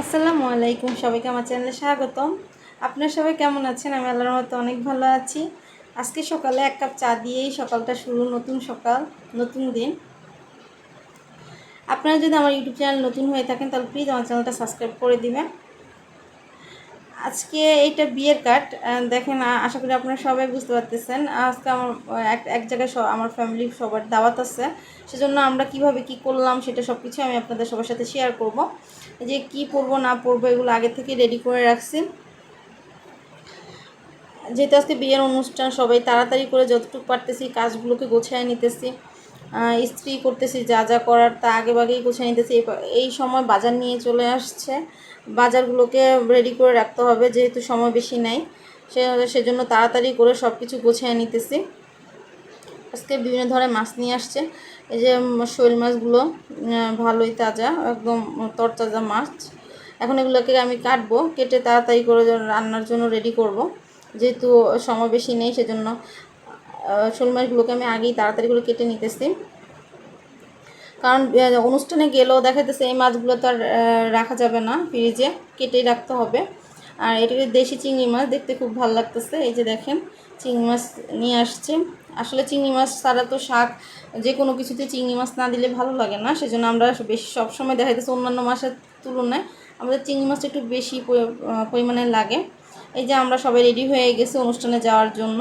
আসসালামু আলাইকুম, সবাইকে আমার চ্যানেলে স্বাগতম। আপনার সবাই কেমন আছেন? আমি আল্লাহর মতো অনেক ভালো আছি। আজকে সকালে এক কাপ চা দিয়েই সকালটা শুরু, নতুন সকাল, নতুন দিন। আপনারা যদি আমার ইউটিউব চ্যানেল নতুন হয়ে থাকেন, তাহলে প্লিজ আমার চ্যানেলটা সাবস্ক্রাইব করে দিবেন। আজকে এইটা বিয়ের কার্ড। দেখেন আশা করি আপনারা সবাই বুঝতে পারতেছেন। আজকে আমার এক এক জায়গায় আমার ফ্যামিলি সবার দাওয়াত আছে। সেজন্য আমরা কীভাবে কি করলাম সেটা সব কিছু আমি আপনাদের সবার সাথে শেয়ার করব। যে কি পরবো, না পরবো, এগুলো আগে থেকে রেডি করে রাখছি। যেহেতু আজকে বিয়ের অনুষ্ঠান, সবাই তাড়াতাড়ি করে যতটুকু পারতেছি কাজগুলোকে গোছায় নিতেছি। ইস্ত্রি করতেছি, যা যা করার তা আগে আগেই গোছায় নিতেছি। এই সময় বাজার নিয়ে চলে আসছে। বাজারগুলোকে রেডি করে রাখতে হবে, যেহেতু সময় বেশি নাই। সে, সেজন্য তাড়াতাড়ি করে সব কিছু গোছায় নিতেছি। আজকে বিভিন্ন ধরনের মাছ নিয়ে আসছে। এই যে শৈল মাছগুলো ভালোই তাজা, একদম তরতাজা মাছ। এখন এগুলোকে আমি কাটবো, কেটে তাড়াতাড়ি করে রান্নার জন্য রেডি করব। যেহেতু সময় বেশি নেই, সেজন্য শোল মাছগুলোকে আমি আগেই তাড়াতাড়ি করে কেটে নিতেছি। কারণ অনুষ্ঠানে গেলেও দেখা যাচ্ছে এই মাছগুলো তো আর রাখা যাবে না ফ্রিজে কেটেই রাখতে হবে। আর এটাকে দেশি চিংড়ি মাছ? দেখতে খুব ভালো লাগতেছে। এই যে দেখেন, চিংড়ি মাছ নিয়ে আসছে। আসলে চিংড়ি মাছ ছাড়া তো শাক, যে কোনো কিছুতে চিংড়ি মাছ না দিলে ভালো লাগে না। সেজন্য আমরা বেশি সবসময় দেখা যাচ্ছে অন্যান্য মাছের তুলনায় আমাদের চিংড়ি মাছটা একটু বেশি পরিমাণে লাগে। এই যে আমরা সবাই রেডি হয়ে গেছি অনুষ্ঠানে যাওয়ার জন্য।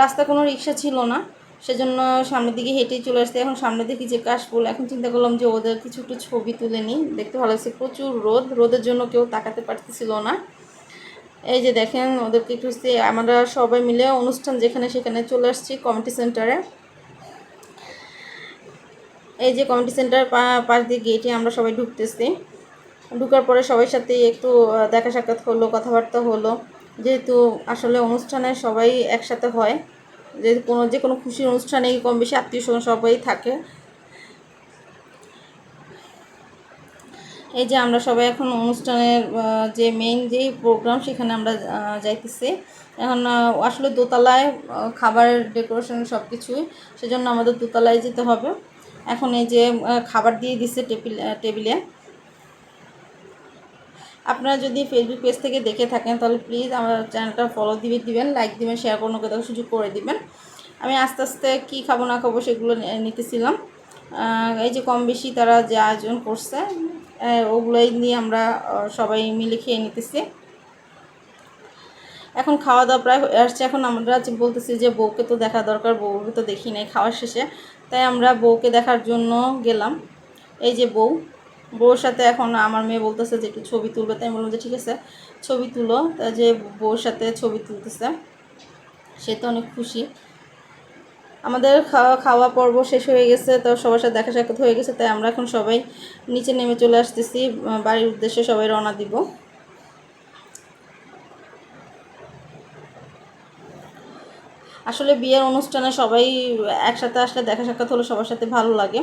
রাস্তায় কোনো রিক্সা ছিল না। সেজন্য সামনের দিকে হেঁটেই চলে আসতে, এখন সামনে দেখি যে কাশফুল, এখন চিন্তা করলাম যে ওদের কিছু একটু ছবি তুলে নিই। দেখতে ভালো লাগছে, প্রচুর রোদ, রোদের জন্য কেউ তাকাতে পারতেছিল না। এই যে দেখেন, ওদেরকে একটু আমরা সবাই মিলে অনুষ্ঠান যেখানে সেখানে চলে আসছি কমিটি সেন্টারে এই যে কমিটি সেন্টার পাশ দিয়ে গেটে আমরা সবাই ঢুকতেছি। ঢুকার পরে সবার সাথে একটু দেখা সাক্ষাৎ হলো, কথাবার্তা হলো। যেহেতু আসলে অনুষ্ঠানে সবাই একসাথে হয় যে কোনো যে কোনো খুশির অনুষ্ঠানে কম বেশি আত্মীয় স্বজন সবাই থাকে। এই যে আমরা সবাই এখন অনুষ্ঠানের যে মেইন যেই প্রোগ্রাম সেখানে আমরা যাইতেছি। এখন আসলে দোতলায় আহ, খাবারের ডেকোরেশন সব কিছুই সেজন্য আমাদের দোতলায় যেতে হবে। এখন এই যে খাবার দিয়ে দিচ্ছে টেবিল টেবিলে আপনারা যদি ফেসবুক পেজ থেকে দেখে থাকেন, তাহলে প্লিজ আমার চ্যানেলটা ফলো দিবে, দিবেন লাইক দিবেন শেয়ার কোনো কোথাও সুযোগ করে দিবেন। আমি আস্তে আস্তে কী খাব, না খাব সেগুলো নিতেছিলাম। এই যে কম বেশি তারা যে আয়োজন করছে ওগুলোই নিয়ে আমরা সবাই মিলে খেয়ে নিতেছি। এখন খাওয়া দাওয়া প্রায় হয়ে আসছে। এখন আমরা বলতেছি যে বউকে তো দেখা দরকার, বউকে তো দেখি নাই খাওয়ার শেষে। তাই আমরা বউকে দেখার জন্য গেলাম। এই যে বউ বউর সাথে এখন আমার মেয়ে বলতেছে যে একটু ছবি তুলবে, তাই বললাম যে ঠিক আছে, ছবি তুলো। তা যে বউর সাথে ছবি তুলতেছে, সে তো অনেক খুশি। আমাদের খাওয়া খাওয়া পর্ব শেষ হয়ে গেছে, তো সবার সাথে দেখা সাক্ষাৎ হয়ে গেছে, তাই আমরা এখন সবাই নিচে নেমে চলে আসতেছি বাড়ির উদ্দেশ্যে সবাই রওনা দিব। আসলে বিয়ের অনুষ্ঠানে সবাই একসাথে আসলে দেখা সাক্ষাৎ হলে সবার সাথে ভালো লাগে।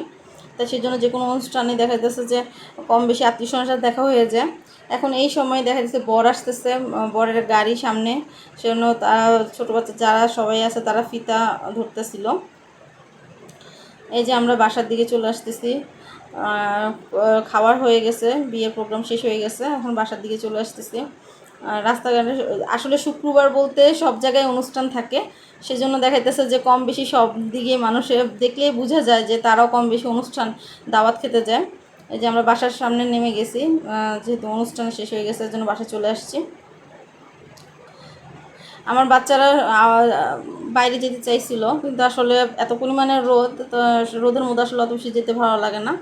তাই সেই জন্য যে কোনো অনুষ্ঠানে দেখা যাচ্ছে যে কম বেশি আত্মীয় সাথে দেখা হয়ে যায়। এখন এই সময় দেখা যাচ্ছে বর আসতেছে বরের গাড়ি সামনে। সেজন্য তারা ছোটো বাচ্চা যারা সবাই আছে তারা ফিতা ধরতেছিল। এই যে আমরা বাসার দিকে চলে আসতেছি। আহ, হয়ে গেছে বিয়ের প্রোগ্রাম শেষ হয়ে গেছে এখন বাসার দিকে চলে আসতেছি। রাস্তাঘাটে আসলে শুক্রবার বলতে সব জায়গায় অনুষ্ঠান থাকে। সেজন্য দেখা যাচ্ছে যে কম বেশি সব দিকে মানুষের দেখলেই বোঝা যায় যে তারাও কম বেশি অনুষ্ঠান দাওয়াত খেতে যায়। এই যে আমরা বাসার সামনে নেমে গেছি যেহেতু অনুষ্ঠান শেষ হয়ে গেছে জন্য বাসায় চলে আসছি। আমার বাচ্চারা বাইরে যেতে চাইছিল, কিন্তু আসলে এত পরিমাণে রোদ, তো রোদের মধ্যে আসলে অত বেশি যেতে ভালো লাগে না।